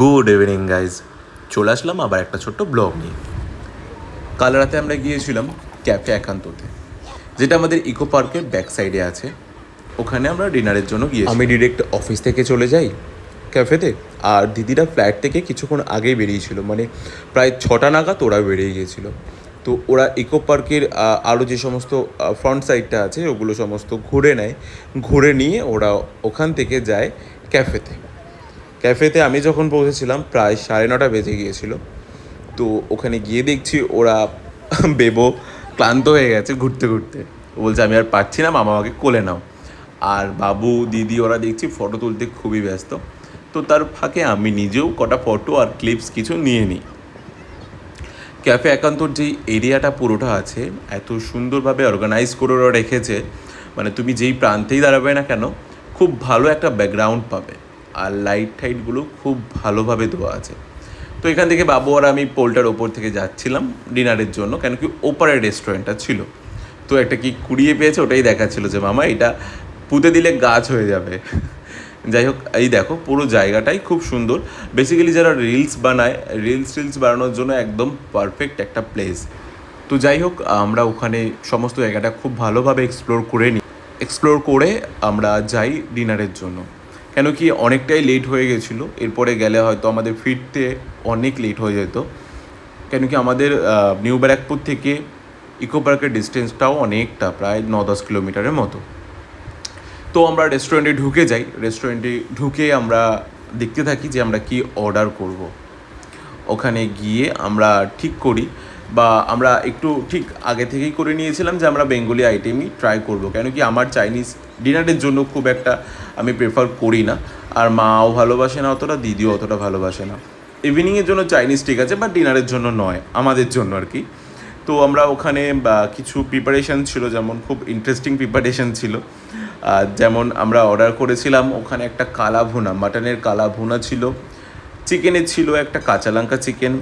Good evening guys চলে আসলাম আবার একটা ছোট্ট ব্লগ নিয়ে। কাল রাতে আমরা গিয়েছিলাম ক্যাফে একান্ততে, যেটা আমাদের ইকো পার্কের ব্যাক সাইডে আছে। ওখানে আমরা ডিনারের জন্য গিয়ে আমি ডিরেক্ট অফিস থেকে চলে যাই ক্যাফেতে, আর দিদিরা ফ্ল্যাট থেকে কিছুক্ষণ আগেই বেরিয়েছিল। মানে প্রায় ছটা নাগাদ ওরা বেরিয়ে গিয়েছিল। তো ওরা ইকো পার্কের আরও যে সমস্ত ফ্রন্ট সাইডটা আছে, ওগুলো সমস্ত ঘুরে নেয়। ঘুরে নিয়ে ওরা ওখান থেকে যায় ক্যাফেতে। ক্যাফেতে আমি যখন পৌঁছেছিলাম, প্রায় সাড়ে নটা বেজে গিয়েছিল। তো ওখানে গিয়ে দেখছি ওরা বেবো ক্লান্ত হয়ে গেছে ঘুরতে ঘুরতে। বলছে, আমি আর পারছি না, মামা আমাকে কোলে নাও। আর বাবু, দিদি, ওরা দেখছি ফটো তুলতে খুবই ব্যস্ত। তো তার ফাঁকে আমি নিজেও কটা ফটো আর ক্লিপস কিছু নিয়ে নিই। ক্যাফে একান্তর যেই এরিয়াটা পুরোটা আছে, এত সুন্দরভাবে অর্গানাইজ করে ওরা রেখেছে মানে তুমি যেই প্রান্তেই দাঁড়াবে না কেন, খুব ভালো একটা ব্যাকগ্রাউন্ড পাবে। আর লাইট টাইটগুলো খুব ভালোভাবে দেওয়া আছে। তো এখান থেকে বাবু আর আমি পোলটার ওপর থেকে যাচ্ছিলাম ডিনারের জন্য, কেন কি ওপারের রেস্টুরেন্টটা ছিল। তো একটা কি কুড়িয়ে পেয়েছে ওটাই দেখাচ্ছিল যে, মামা, এটা পুঁতে দিলে গাছ হয়ে যাবে। যাই হোক, এই দেখো, পুরো জায়গাটাই খুব সুন্দর। বেসিক্যালি যারা রিলস বানায় রিলস রিলস বানানোর জন্য একদম পারফেক্ট একটা প্লেস তো যাই হোক, আমরা ওখানে সমস্ত জায়গাটা খুব ভালোভাবে এক্সপ্লোর করে নিই এক্সপ্লোর করে আমরা যাই ডিনারের জন্য। কেন কি অনেকটাই লেট হয়ে গেছিল। এরপরে গেলে হয়তো আমাদের ফিরতে অনেক লেট হয়ে যেত। কেন কি আমাদের নিউ ব্যারাকপুর থেকে ইকো পার্কের ডিস্টেন্সটাও অনেকটা, প্রায় ন দশ কিলোমিটারের মতো। তো আমরা রেস্টুরেন্টে ঢুকে যাই। রেস্টুরেন্টে ঢুকে আমরা দেখতে থাকি যে আমরা কি অর্ডার করব। ওখানে গিয়ে আমরা ঠিক করি বা আমরা একটু ঠিক আগে থেকেই করে নিয়েছিলাম যে আমরা বেঙ্গলি আইটেমই ট্রাই করব। কেন কি আমার চাইনিজ ডিনারের জন্য খুব একটা আমি প্রেফার করি না। আর মাও ভালোবাসে না অতটা, দিদিও অতটা ভালোবাসে না। ইভিনিংয়ের জন্য চাইনিজ ঠিক আছে বাট ডিনারের জন্য নয়, আমাদের জন্য আর কি। তো আমরা ওখানে কিছু প্রিপারেশন ছিল, যেমন খুব ইন্টারেস্টিং প্রিপারেশান ছিল। যেমন আমরা অর্ডার করেছিলাম, ওখানে একটা কালা ভুনা মাটনের কালা ভুনা ছিল। চিকেনের ছিল একটা কাঁচা লঙ্কা চিকেন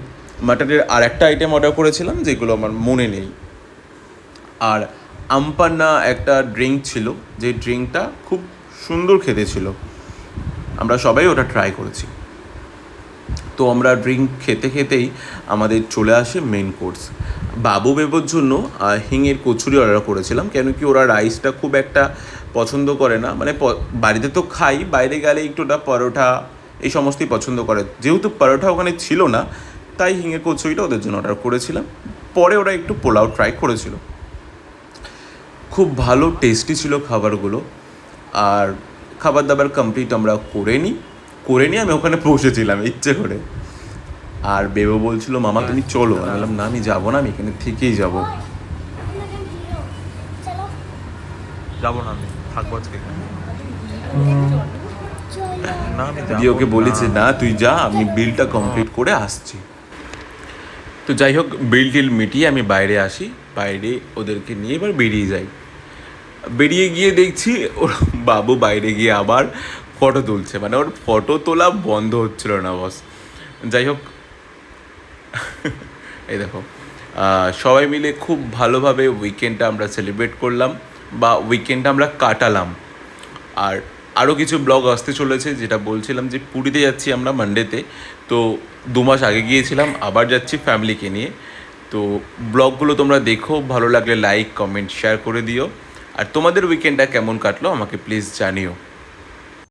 মাটনের আর একটা আইটেম অর্ডার করেছিলাম, যেগুলো আমার মনে নেই। আর আমপান্না একটা ড্রিঙ্ক ছিল, যে ড্রিঙ্কটা খুব সুন্দর খেতে ছিল। আমরা সবাই ওটা ট্রাই করেছি। তো আমরা ড্রিঙ্ক খেতে খেতেই আমাদের চলে আসে মেন কোর্স। বাবু বেবোর জন্য হিঙের কচুরি অর্ডার করেছিলাম, কেন কি ওরা রাইসটা খুব একটা পছন্দ করে না। মানে বাড়িতে তো খাই, বাইরে গেলে একটু ওটা পরোটা, এই সমস্তই পছন্দ করে। যেহেতু পরোটা ওখানে ছিল না, তাই হিঙের কচুরিটা ওদের জন্য অর্ডার করেছিলাম। পরে ওরা একটু পোলাও ট্রাই করেছিল। খুব ভালো টেস্টি ছিল খাবারগুলো। আর খাবার দাবার কমপ্লিট আমরা করে নিই। করে নিয়ে আমি ওখানে পৌঁছেছিলাম ইচ্ছে করে। আর বেবো বলছিল মামা তুমি চলো। আমি বললাম না আমি যাব না আমি এখানে থেকেই যাব। যাব। না আমি থাকব আজকে না আমি দিয়ে ওকে বলেছে না তুই যা আমি বিলটা কমপ্লিট করে আসছি। তো যাই হোক বিল টিল মিটিয়ে আমি বাইরে আসি বাইরে ওদেরকে নিয়ে এবার বেরিয়ে যাই। বেরিয়ে গিয়ে দেখছি ওর বাবু বাইরে গিয়ে আবার ফটো তুলছে। মানে ওর ফটো তোলা বন্ধ হচ্ছিল না বস যাই হোক। এই দেখো সবাই মিলে খুব ভালোভাবে উইকেন্ডটা আমরা সেলিব্রেট করলাম বা উইকেন্ডটা আমরা কাটালাম। আর আরও কিছু ব্লগ আসতে চলেছে, যেটা বলছিলাম যে পুরীতে যাচ্ছি আমরা মানডেতে তো দু মাস আগে গিয়েছিলাম, আবার যাচ্ছি ফ্যামিলিকে নিয়ে। তো ব্লগগুলো তোমরা দেখো, ভালো লাগলে লাইক কমেন্ট শেয়ার করে দিও। আর তোমাদের উইকেন্ডটা কেমন কাটলো? আমাকে প্লিজ জানিও।